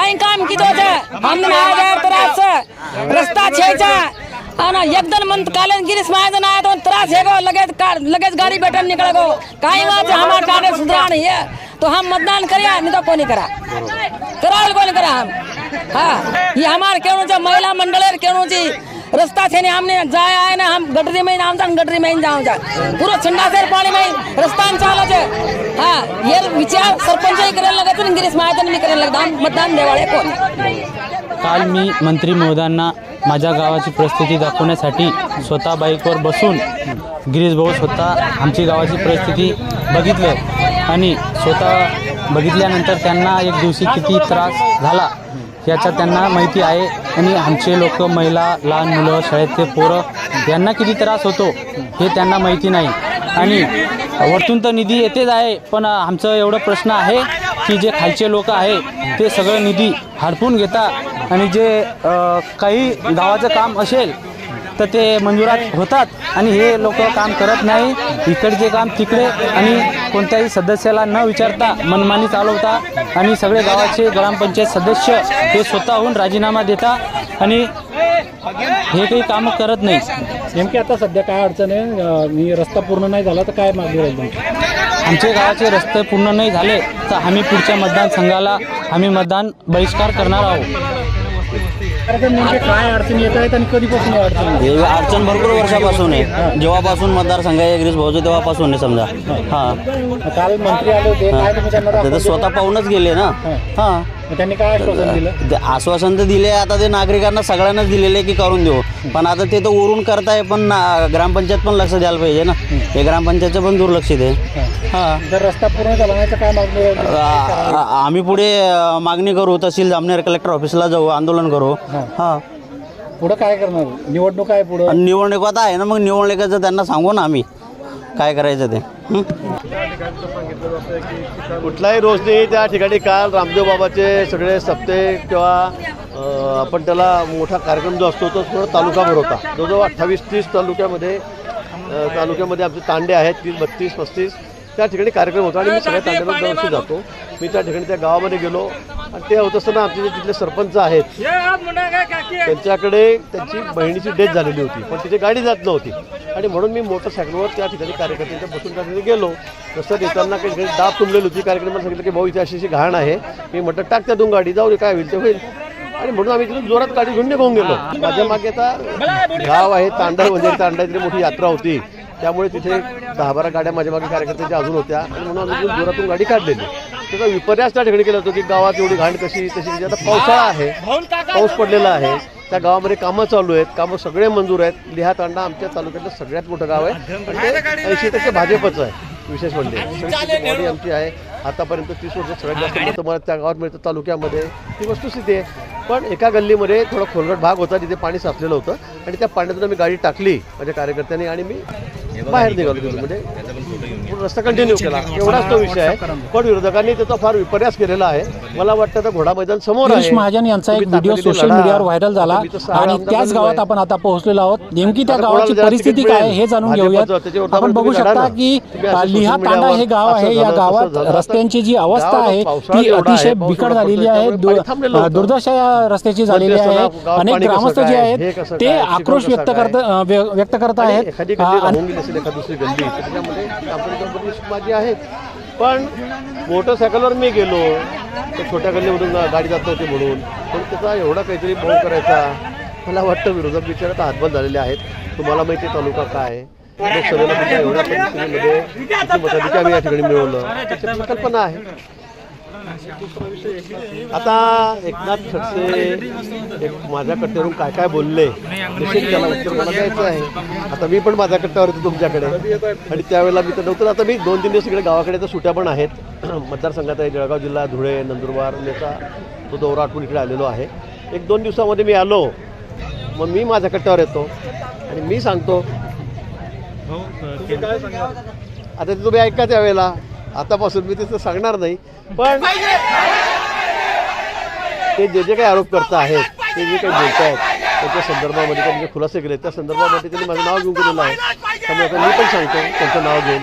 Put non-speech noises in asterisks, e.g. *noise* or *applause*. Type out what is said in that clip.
काही काम किती होतं आमदार हजार त्रास रस्ता छेचा। आणि एकदम मंत कालन गिरीश माझं नाही तो त्रास है गो लगेच कार लगेच गाड़ी बैठन निकल गो। काही वहाँ हमार कार्य सुधरा नहीं है। तो हम मतदान करिया नहीं तो कोनी करा। कराल कोनी करा हम। हा ये हमारे केणूच्या महिला मंडळ केणूची रस्ता छे ने हमने जाया है ना हम गटरी में नाम जान गटरी में जाऊं जा पूरा संडासेर पाणी में रस्ता चालू छे। हां ये विचार सरपंच करायला लागत आणि गिरीश महाजन मी करायला लागत मतदान देवाळे कोण? काल मी मंत्री महोदयांना माझ्या गावाची परिस्थिती दाखवण्यासाठी स्वतः बाईकवर बसून गिरीश भाऊ स्वतः आमची गावाची परिस्थिती बघितलं आणि स्वतः बघितल्यानंतर त्यांना एक दिवशी किती त्रास झाला. याचा त्यांना माहिती आहे. आणि आमचे लोक महिला लहान मुलं शाळेतले पोरं यांना किती त्रास होतो हे त्यांना माहिती नाही. आणि वरतून तर निधी येतेच आहे पण आमचं एवढं प्रश्न आहे की जे खालचे लोक आहे ते सगळं निधी हडपून घेतात आणि जे काही गावाचं काम असेल तर ते मंजुरात होतात. आणि हे लोक काम करत नाही. इकडचे काम तिकडे. आणि कोणत्याही सदस्याला न विचारता मनमानी चालवता आणि सगळे गावाचे ग्रामपंचायत सदस्य हे स्वतःहून राजीनामा देतात आणि हे काही कामं करत नाही. नेमकी आता सध्या काय अडचण आहे? मी रस्ता पूर्ण नाही झाला तर काय मागणी राहील आमचे गावाचे रस्ते पूर्ण नाही झाले तर आम्ही पुढच्या मतदानसंघाला आम्ही मतदान बहिष्कार करणार आहोत. नेमके काय अडचणी येत आहेत आणि कधीपासून या अडचणी? हे भरपूर वर्षापासून आहे. जेव्हापासून मतदारसंघ गिरीश भाऊचं तेव्हापासून आहे समजा. हां. काल मंत्री आले होते. काय तुम्ही त्यांना तर ते दाखवलं? स्वतः पाहूनच गेले ना. हां. मग त्यांनी काय आश्वासन दिलं? ते आश्वासन तर दिले आता ते नागरिकांना सगळ्यांनाच दिलेले की करून देऊ. पण आता ते तर उरून करताय पण ना- ग्रामपंचायत पण लक्ष द्यायला पाहिजे ना. हे ग्रामपंचायतचं पण दुर्लक्ष आहे. हां. जर रस्ता पूर्ण झाला नाही तर काय मागणी राहील आ- आ- आम्ही पुढे अ, मागणी करू तहसील जामनेर कलेक्टर ऑफिसला जाऊ आंदोलन करू. हां. पुढं काय करणार? निवडणूक आहे पुढं? आणि निवडणूक आता आहे ना मग निवडणुकीचं त्यांना सांगू ना आम्ही. काय करायचं ते? हं? कुठलाही रोज नाही त्या ठिकाणी काल रामदेव बाबाचे सगळे सप्ते किंवा आपण त्याला मोठा कार्यक्रम जो असतो तो पूर्ण तालुकाभर होता. जवळजवळ अठ्ठावीस तीस तालुक्यामध्ये तालुक्यामध्ये आमचे तांडे आहेत तीस बत्तीस पस्तीस त्या ठिकाणी कार्यक्रम होता आणि मी सगळ्या तांड्याला दरवर्षी जातो. मी त्या ठिकाणी त्या गावामध्ये गेलो आणि ते होत असताना आमचे जे तिथले सरपंच आहेत त्यांच्याकडे त्यांची बहिणीची डेथ झालेली होती पण तिथे गाडी जात नव्हती. आणि म्हणून मी मोटरसायकलवर त्या ठिकाणी कार्यकर्त्यांच्या बसून त्या ठिकाणी गेलो. रस्त्यात येताना काही दाब तुंबलेली होती. कार्यक्रमाला सांगितलं की भाऊ इथे अशी अशी घाण आहे. मी म्हटलं टाक त्या दोन गाडी जाऊ दे काय होईल ते होईल. आणि म्हणून आम्ही तिथून जोरात गाडी घेऊन निघून गेलो. माझ्या मागे आता गाव आहे तांडा वंजारी तांडा मोठी यात्रा होती. त्यामुळे तिथे दहा बारा गाड्या माझ्या मागे कार्यकर्त्यांच्या अजून होत्या. आणि म्हणून आम्ही जोरातून गाडी काढलेली. त्याचा विपर्यास त्या ठिकाणी केला होतो की गावात एवढी घाण कशी तशी. म्हणजे आता पावसाळा आहे. पाऊस पडलेला आहे. त्या गावामध्ये कामं चालू आहेत. कामं सगळे मंजूर आहेत. लिहा तांडा आमच्या तालुक्यातलं सगळ्यात मोठं गाव आहे. ऐंशी टक्के भाजपचं आहे विशेष म्हणजे. आमची आहे. आतापर्यंत तीस वर्ष सगळ्यात जास्त मतं मला त्या गावात मिळतं तालुक्यामध्ये. ती वस्तुस्थिती आहे. पण एका गल्लीमध्ये थोडा खोलगट भाग होता जिथे पाणी साचलेलं होतं. आणि त्या पाण्यातून मी गाडी टाकली माझ्या कार्यकर्त्यांनी. आणि मी बाहेर निघालो तिथून म्हणजे पूर्ण रस्ता कंटिन्यू केला एवढाच तो विषय आहे पण विरोधकांनी त्याचा फार विपर्यास केलेला आहे मला वाटतं आता घोडा मैदान समोर आहे महाजन यांचा एक व्हिडिओ सोशल. मीडियावर व्हायरल झाला आणि त्याच गावात. आपण आता पोहोचलेलो आहोत नेमकी त्या गावाची परिस्थिती काय? हे जाणून घेऊयात त्याच्यावर आपण बघू शकता. की लिहा तांडा हे गाव आहे या गावात. रस्त्यांची जी अवस्था आहे ती अतिशय बिकट झालेली आहे. दुर्दशा या रस्त्याची झालेली आहे अनेक ग्रामस्थ जे आहेत हे ते काय, आक्रोश व्यक्त करत व्यक्त करत आहेत असेल एखाद दुसरी गल्ली तर त्याच्यामध्ये आपण कंपनी माझी आहेत. पण मोटरसायकलवर मी गेलो तर छोट्या गल्लीमधून गाडी जात होती म्हणून. पण त्याचा एवढा काहीतरी भाव करायचा मला वाटतं विरोधक बिचारा आता हातबंद झालेले आहेत. तुम्हाला माहिती आहे तालुका काय? आहे. लोकसभेला एवढ्या परिस्थितीमध्ये किती आम्ही या ठिकाणी मिळवलं. त्याची कल्पना आहे. आता एकनाथ खडसे एक माझ्या कट्ट्यावरून काय काय बोलले निश्चित त्याला उत्तर मला द्यायचं आहे. आता मी पण माझ्या कट्ट्यावर होतो तुमच्याकडे. आणि त्यावेळेला मी तर नव्हतं. आता मी दोन तीन दिवस इकडे गावाकडे तर सुट्या पण आहेत. *clears throat* मतदारसंघात आहे जळगाव जिल्हा धुळे नंदुरबार याचा तो दौरा आठवून इकडे आलेलो आहे. एक दोन दिवसामध्ये मी आलो. मग मी माझ्या कट्ट्यावर येतो. आणि मी सांगतो. आता ते तुम्ही ऐका त्यावेळेला. आतापासून मी तिथं सांगणार नाही पण ते जे जे काही आरोप करत आहेत ते जे काही बोलत आहेत त्याच्या संदर्भामध्ये त्यांनी म्हणजे खुलासे केले त्या संदर्भामध्ये त्यांनी माझं नाव घेऊन केलेलं आहे. त्यामुळे आता मी पण सांगतो त्यांचं नाव घेऊन.